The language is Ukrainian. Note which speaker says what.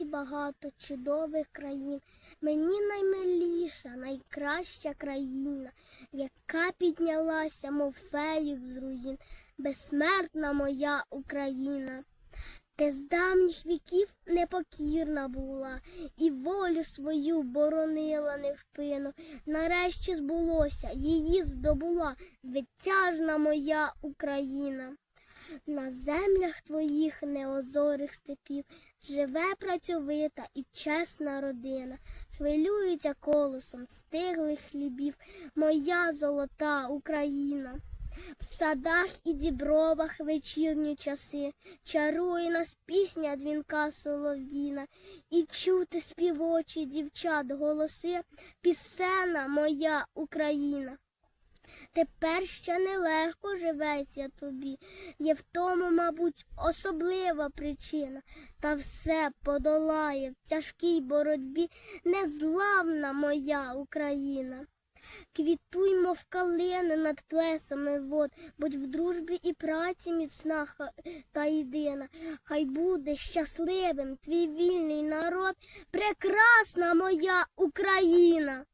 Speaker 1: світі багато чудових країн. Мені наймиліша, найкраща країна, яка піднялася, мов феїк з руїн, безсмертна моя Україна. Ти з давніх віків непокірна була, і волю свою боронила невпину. Нарешті збулося, її здобула звитяжна моя Україна. На землях твоїх неозорих степів живе працьовита і чесна родина, хвилюється колосом стиглих хлібів, моя золота Україна. В садах і дібровах вечірні часи. Чарує нас пісня дзвінка солов'їна, і чути співочі дівчат голоси, пісена моя Україна. Тепер ще нелегко живеться тобі, є в тому, мабуть, особлива причина, та все подолає в тяжкій боротьбі незламна моя Україна. Квітуй, мов калини над плесами вод, будь в дружбі і праці міцна та єдина. Хай буде щасливим твій вільний народ, прекрасна моя Україна.